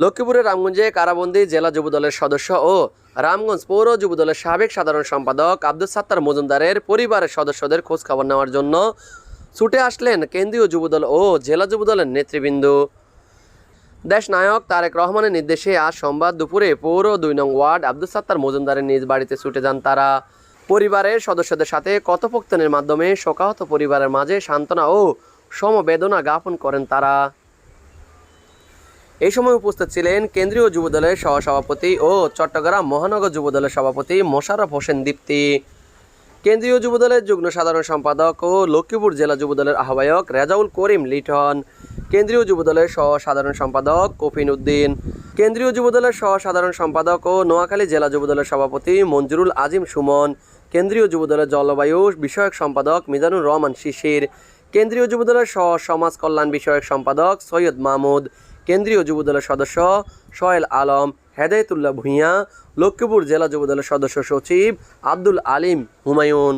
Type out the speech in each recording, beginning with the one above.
লক্ষ্মীপুরের রামগঞ্জে কারাবন্দী জেলা যুবদলের সদস্য ও রামগঞ্জ পৌর যুবদলের সাবেক সাধারণ সম্পাদক আব্দুল সাত্তার মজুমদারের পরিবারের সদস্যদের খোঁজ খবর নেওয়ার জন্য ছুটে আসলেন কেন্দ্রীয় যুবদল ও জেলা যুবদলের নেতৃবৃন্দ। দেশ নায়ক তারেক রহমানের নির্দেশে আজ সোমবার দুপুরে পৌর দুই নং ওয়ার্ড আব্দুল সাত্তার মজুমদারের নিজ বাড়িতে ছুটে যান তারা। পরিবারের সদস্যদের সাথে কথোপকথনের মাধ্যমে শোকাহত পরিবারের মাঝে সান্ত্বনা ও সমবেদনা জ্ঞাপন করেন তারা। এই সময় উপস্থিত ছিলেন কেন্দ্রীয় যুবদলের সহসভাপতি ও চট্টগ্রাম মহানগর যুবদলের সভাপতি মোশাররফ হোসেন দীপ্তি। কেন্দ্রীয় যুবদলের যুগ্ম সাধারণ সম্পাদক ও লক্ষ্মীপুর জেলা যুবদলের আহ্বায়ক রেজাউল করিম লিটন। কেন্দ্রীয় যুবদলের সহ সম্পাদক কফিন উদ্দিন। কেন্দ্রীয় যুবদলের সহ সম্পাদক ও নোয়াখালী জেলা যুবদলের সভাপতি মঞ্জুরুল আজিম সুমন। কেন্দ্রীয় যুবদলের জলবায়ু বিষয়ক সম্পাদক মিজানুর রহমান শিশির। কেন্দ্রীয় যুবদলের সহ সমাজ কল্যাণ বিষয়ক সম্পাদক সৈয়দ মাহমুদ। কেন্দ্রীয় যুবদলের সদস্য সোহেল আলম, হেদায়তুল্লাহ ভূঁইয়া, লক্ষ্মীপুর জেলা যুবদলের সদস্য সচিব আব্দুল আলিম হুমায়ুন।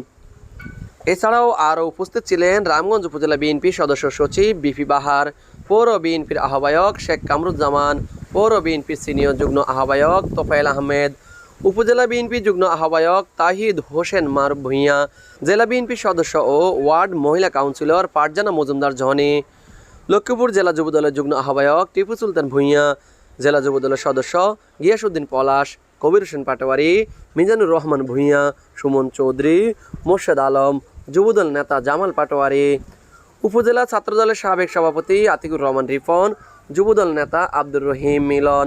এছাড়াও আরও উপস্থিত ছিলেন রামগঞ্জ উপজেলা বিএনপির সদস্য সচিব বিপি বাহার, পৌর বিএনপির আহ্বায়ক শেখ কামরুজ্জামান, পৌর বিএনপির সিনিয়র যুগ্ম আহ্বায়ক তোফায়েল আহমেদ, উপজেলা বিএনপি যুগ্ম আহ্বায়ক তাহিদ হোসেন মার ভূঁইয়া, জেলা বিএনপির সদস্য ও ওয়ার্ড মহিলা কাউন্সিলর পারজানা মজুমদার জহনি লক্ষ্মীপুর জেলা যুবদলের যুগ্ম আহ্বায়ক টিপু সুলতান ভূঁইয়া, জেলা যুবদলের সদস্য গিয়াসুদ্দিন পলাশ, কবির হোসেন পাটোয়ারি, মিজানুর রহমান ভূঁইয়া, সুমন চৌধুরী, মোর্শেদ আলম, যুবদল নেতা জামাল পাটোয়ারি, উপজেলা ছাত্রদলের সাবেক সভাপতি আতিকুর রহমান রিফন যুবদল নেতা আব্দুর রহিম মিলন,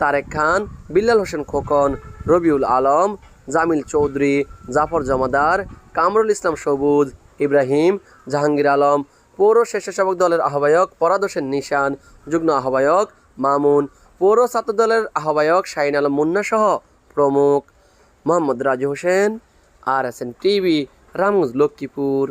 তারেক খান, বিল্লাল হোসেন খোকন, রবিউল আলম, জামিল চৌধুরী, জাফর জমাদার, কামরুল ইসলাম সবুজ, ইব্রাহিম জাহাঙ্গীর আলম পৌর স্বেচ্ছাসেবক দলের আহ্বায়ক পরাদ নিশান যুগ্ম আহ্বায়ক মামুন, পৌর ছাত্র দলের আহ্বায়ক শাহিন আলম মুন্না সহ প্রমুখ Mohammad Raju Hossain, R S N TV, Ramganj, Lakshmipur.